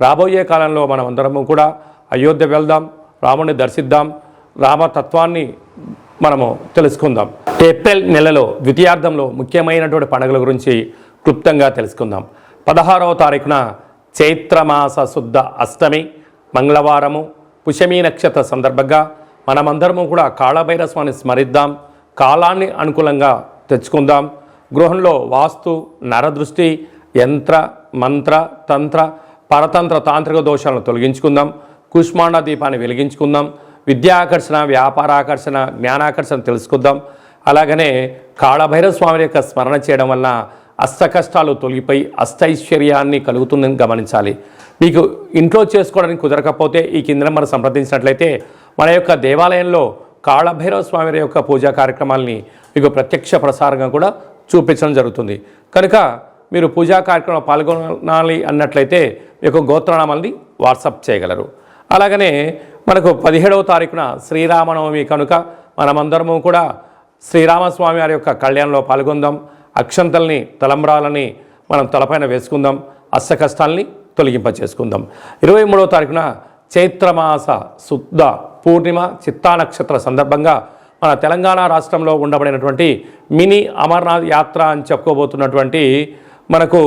రాబోయే కాలంలో మనం అందరము కూడా అయోధ్య వెళ్దాం రాముడిని దర్శిద్దాం రామతత్వాన్ని మనము తెలుసుకుందాం. ఏప్రిల్ నెలలో ద్వితీయార్థంలో ముఖ్యమైనటువంటి పండుగల గురించి క్లుప్తంగా తెలుసుకుందాం. పదహారవ తారీఖున చైత్రమాస శుద్ధ అష్టమి మంగళవారము పుషమీ నక్షత్ర సందర్భంగా మనమందరము కూడా కాళభైరస్వాన్ని స్మరిద్దాం కాలాన్ని అనుకూలంగా తెచ్చుకుందాం. గృహంలో వాస్తు నరదృష్టి యంత్ర మంత్ర తంత్ర పరతంత్ర తాంత్రిక దోషాలను తొలగించుకుందాం కుష్మాండ దీపాన్ని వెలిగించుకుందాం విద్యాకర్షణ వ్యాపారాకర్షణ జ్ఞానాకర్షణ తెలుసుకుందాం. అలాగనే కాళభైరవ స్వామి యొక్క స్మరణ చేయడం వలన అష్ట కష్టాలు తొలగిపోయి అష్టైశ్వర్యాన్ని కలుగుతుందని గమనించాలి. మీకు ఇంట్లో చేసుకోవడానికి కుదరకపోతే ఈ కింద మనం సంప్రదించినట్లయితే మన యొక్క దేవాలయంలో కాళభైరవ స్వామి యొక్క పూజా కార్యక్రమాల్ని మీకు ప్రత్యక్ష ప్రసారంగా కూడా చూపించడం జరుగుతుంది. కనుక మీరు పూజా కార్యక్రమంలో పాల్గొనాలి అన్నట్లయితే మీ యొక్క గోత్రనామాల్ని వాట్సాప్ చేయగలరు. అలాగనే మనకు పదిహేడవ తారీఖున శ్రీరామనవమి కనుక మనమందరము కూడా శ్రీరామస్వామి వారి యొక్క కళ్యాణంలో పాల్గొందాం. అక్షంతల్ని తలంబ్రాలని మనం తలపైన వేసుకుందాం. అష్ట కష్టాల్ని తొలగింప చేసుకుందాం ఇరవై మూడవ తారీఖున చైత్రమాస శుద్ధ పూర్ణిమ చిత్తా నక్షత్ర సందర్భంగా మన తెలంగాణ రాష్ట్రంలో ఉండబడినటువంటి మినీ అమర్నాథ్ యాత్ర అని చెప్పుకోబోతున్నటువంటి మనకు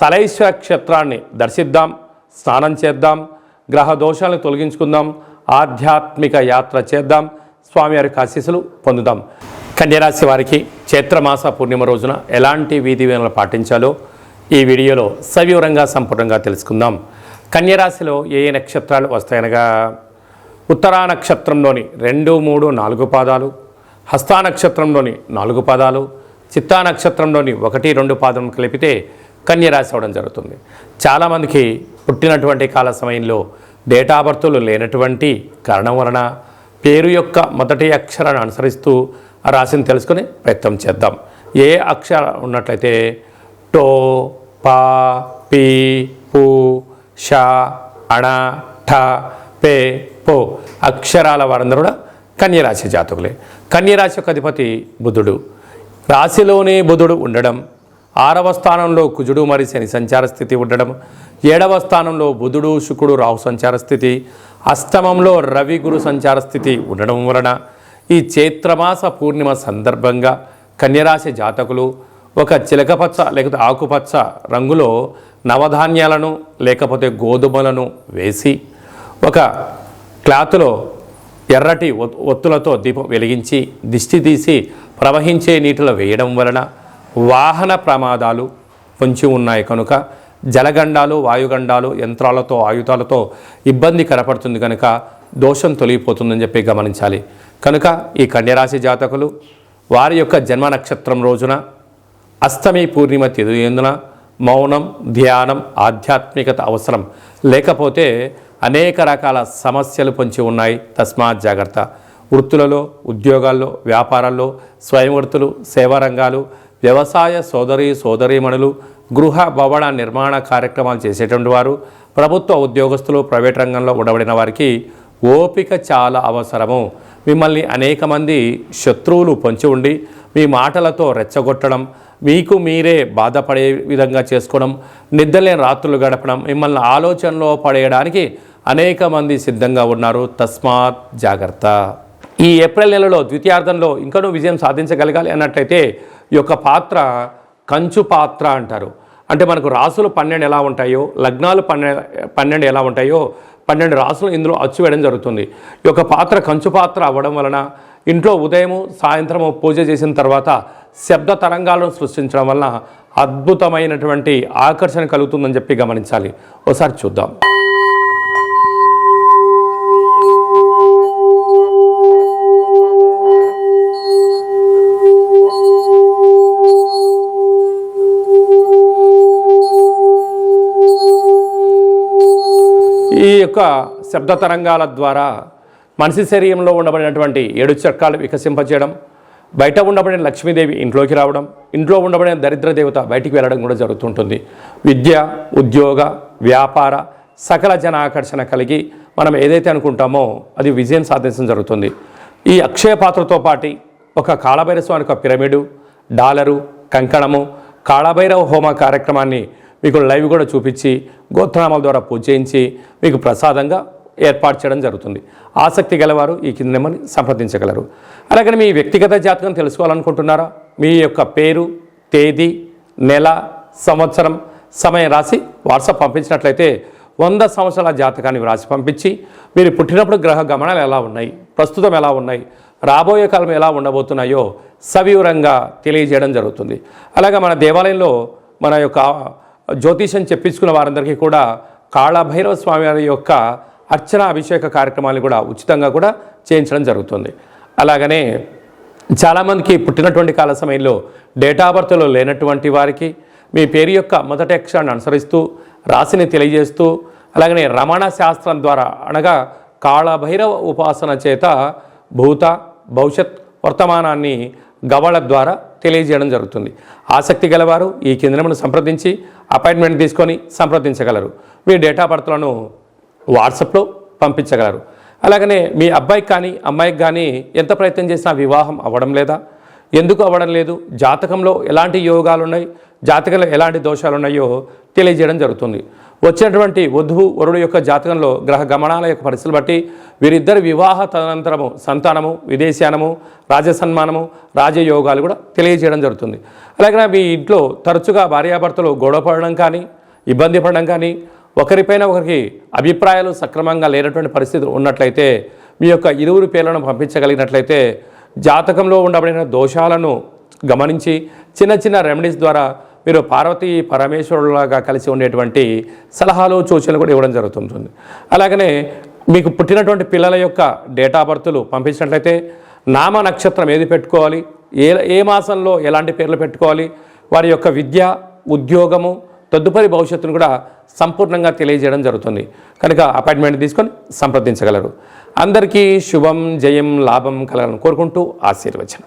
సలైశ్వర క్షేత్రాన్ని దర్శిద్దాం స్నానం చేద్దాం గ్రహ దోషాలను తొలగించుకుందాం ఆధ్యాత్మిక యాత్ర చేద్దాం స్వామివారి ఆశీస్సులు పొందుదాం. కన్యరాశి వారికి చైత్రమాస పూర్ణిమ రోజున ఎలాంటి వీధి విధానాలు పాటించాలో ఈ వీడియోలో సవివరంగా సంపూర్ణంగా తెలుసుకుందాం. కన్యరాశిలో ఏ ఏ నక్షత్రాలు వస్తాయనగా? ఉత్తరా నక్షత్రంలోని రెండు మూడు నాలుగు పాదాలు హస్తా నక్షత్రంలోని నాలుగు పాదాలు చిత్తా నక్షత్రంలోని ఒకటి రెండు పాదం కలిపితే కన్యరాశి అవ్వడం జరుగుతుంది. చాలామందికి పుట్టినటువంటి కాల సమయంలో డేటా బర్తులు లేనటువంటి కారణం వలన పేరు యొక్క మొదటి అక్షరాన్ని అనుసరిస్తూ ఆ రాశిని తెలుసుకుని ప్రయత్నం చేద్దాం. ఏ అక్షరం ఉన్నట్లయితే టో పా పి పు ష అణ ఠ పే పో అక్షరాల వారందరూ కూడా కన్యరాశి జాతకులే. కన్యరాశి యొక్క అధిపతి బుధుడు. రాశిలోనే బుధుడు ఉండడం ఆరవ స్థానంలో కుజుడు మరి శని సంచార స్థితి ఉండడం ఏడవ స్థానంలో బుధుడు శుకుడు రాహు సంచార స్థితి అష్టమంలో రవి గురు సంచార స్థితి ఉండడం వలన ఈ చైత్రమాస పూర్ణిమ సందర్భంగా కన్యరాశి జాతకులు ఒక చిలకపచ్చ లేకపోతే ఆకుపచ్చ రంగులో నవధాన్యాలను లేకపోతే గోధుమలను వేసి ఒక క్లాత్లో ఎర్రటి ఒత్- ఒత్తులతో దీపం వెలిగించి దిష్టి తీసి ప్రవహించే నీటిలో వేయడం వలన వాహన ప్రమాదాలు పొంచి ఉన్నాయి కనుక జలగండాలు వాయుగండాలు యంత్రాలతో ఆయుధాలతో ఇబ్బంది కనపడుతుంది కనుక దోషం తొలగిపోతుందని చెప్పి గమనించాలి. కనుక ఈ కన్యరాశి జాతకులు వారి యొక్క జన్మ నక్షత్రం రోజున అష్టమి పూర్ణిమ తిథియందున మౌనం ధ్యానం ఆధ్యాత్మికత అవసరం. లేకపోతే అనేక రకాల సమస్యలు పొంచి ఉన్నాయి. తస్మాత్ జాగ్రత్త. వృత్తులలో ఉద్యోగాల్లో వ్యాపారాల్లో స్వయం వృత్తులు సేవారంగాలు వ్యవసాయ సోదరి సోదరీమణులు గృహ భవన నిర్మాణ కార్యక్రమాలు చేసేటువంటి వారు ప్రభుత్వ ఉద్యోగస్తులు ప్రైవేట్ రంగంలో ఉండబడిన వారికి ఓపిక చాలా అవసరము. మిమ్మల్ని అనేక మంది శత్రువులు పొంచి ఉండి మీ మాటలతో రెచ్చగొట్టడం మీకు మీరే బాధపడే విధంగా చేసుకోవడం నిద్రలేని రాత్రులు గడపడం మిమ్మల్ని ఆలోచనలో పడేయడానికి అనేక మంది సిద్ధంగా ఉన్నారు. తస్మాత్ జాగ్రత్త. ఈ ఏప్రిల్ నెలలో ద్వితీయార్థంలో ఇంకనూ విజయం సాధించగలగాలి అన్నట్లయితే ఈ యొక్క పాత్ర కంచు పాత్ర అంటారు. అంటే మనకు రాసులు పన్నెండు ఎలా ఉంటాయో లగ్నాలు పన్నెండు పన్నెండు ఎలా ఉంటాయో పన్నెండు రాసులు ఇందులో అచ్చు వేయడం జరుగుతుంది. ఈ యొక్క పాత్ర కంచు పాత్ర అవ్వడం వలన ఇంట్లో ఉదయము సాయంత్రము పూజ చేసిన తర్వాత శబ్ద తరంగాలను సృష్టించడం వలన అద్భుతమైనటువంటి ఆకర్షణ కలుగుతుందని చెప్పి గమనించాలి. ఒకసారి చూద్దాం. యొక్క శబ్ద తరంగాల ద్వారా మనిషి శరీరంలో ఉండబడినటువంటి ఏడు చక్రాలు వికసింపచేయడం బయట ఉండబడిన లక్ష్మీదేవి ఇంట్లోకి రావడం ఇంట్లో ఉండబడిన దరిద్ర దేవత బయటికి వెళ్ళడం కూడా జరుగుతుంటుంది. విద్య ఉద్యోగ వ్యాపార సకల జన ఆకర్షణ కలిగి మనం ఏదైతే అనుకుంటామో అది విజయం సాధించడం జరుగుతుంది. ఈ అక్షయ పాత్రతో పాటి ఒక కాళభైరవ స్వామి యొక్క పిరమిడు డాలరు కంకణము కాళభైరవ హోమ కార్యక్రమాన్ని మీకు లైవ్ కూడా చూపించి గోత్రనామాల ద్వారా పూజ చేయించి మీకు ప్రసాదంగా ఏర్పాటు చేయడం జరుగుతుంది. ఆసక్తి గలవారు ఈ కింద నెంబర్ని సంప్రదించగలరు. అలాగే మీ వ్యక్తిగత జాతకం తెలుసుకోవాలనుకుంటున్నారా? మీ యొక్క పేరు తేదీ నెల సంవత్సరం సమయం రాసి వాట్సాప్ పంపించినట్లయితే వంద సంవత్సరాల జాతకాన్ని రాసి పంపించి మీరు పుట్టినప్పుడు గ్రహ గమనాలు ఎలా ఉన్నాయి? ప్రస్తుతం ఎలా ఉన్నాయి? రాబోయే కాలం ఎలా ఉండబోతున్నాయో సవివరంగా తెలియజేయడం జరుగుతుంది. అలాగే మన దేవాలయంలో మన యొక్క జ్యోతిషం చెప్పించుకున్న వారందరికీ కూడా కాళభైరవ స్వామి వారి యొక్క అర్చన అభిషేక కార్యక్రమాలు కూడా ఉచితంగా కూడా చేయించడం జరుగుతుంది. అలాగనే చాలామందికి పుట్టినటువంటి కాల సమయంలో డేటా బర్త్లో లేనటువంటి వారికి మీ పేరు యొక్క మొదటి అక్షరాన్ని అనుసరిస్తూ రాశిని తెలియజేస్తూ అలాగనే రమణ శాస్త్రం ద్వారా అనగా కాళభైరవ ఉపాసన చేత భూత భవిష్యత్ వర్తమానాన్ని గవళ ద్వారా తెలియజేయడం జరుగుతుంది. ఆసక్తి గలవారు ఈ కేంద్రమును సంప్రదించి అపాయింట్మెంట్ తీసుకొని సంప్రదించగలరు. మీ డేటా బర్త్లను వాట్సాప్లో పంపించగలరు. అలాగనే మీ అబ్బాయికి కానీ అమ్మాయికి కానీ ఎంత ప్రయత్నం చేసినా వివాహం అవ్వడం లేదా? ఎందుకు అవ్వడం లేదు? జాతకంలో ఎలాంటి యోగాలు ఉన్నాయి? జాతకంలో ఎలాంటి దోషాలు ఉన్నాయో తెలియజేయడం జరుగుతుంది. వచ్చినటువంటి వధువు వరుడు యొక్క జాతకంలో గ్రహ గమనాల యొక్క పరిస్థితులు బట్టి వీరిద్దరి వివాహ తదనంతరము సంతానము విదేశానము రాజసన్మానము రాజయోగాలు కూడా తెలియజేయడం జరుగుతుంది. అలాగే మీ ఇంట్లో తరచుగా భార్యాభర్తలు గొడవ పడడం కానీ ఇబ్బంది పడడం కానీ ఒకరిపైన ఒకరికి అభిప్రాయాలు సక్రమంగా లేనటువంటి పరిస్థితి ఉన్నట్లయితే మీ యొక్క ఇరువురు పేర్లను పంపించగలిగినట్లయితే జాతకంలో ఉండబడిన దోషాలను గమనించి చిన్న చిన్న రెమెడీస్ ద్వారా మీరు పార్వతీ పరమేశ్వరులాగా కలిసి ఉండేటువంటి సలహాలు సూచనలు కూడా ఇవ్వడం జరుగుతుంటుంది. అలాగనే మీకు పుట్టినటువంటి పిల్లల యొక్క డేటా బర్త్లు పంపించినట్లయితే నామ నక్షత్రం ఏది పెట్టుకోవాలి ఏ ఏ మాసంలో ఎలాంటి పేర్లు పెట్టుకోవాలి వారి యొక్క విద్య ఉద్యోగము తదుపరి భవిష్యత్తును కూడా సంపూర్ణంగా తెలియజేయడం జరుగుతుంది. కనుక అపాయింట్మెంట్ తీసుకొని సంప్రదించగలరు. అందరికీ శుభం జయం లాభం కలగాలని కోరుకుంటూ ఆశీర్వచనం.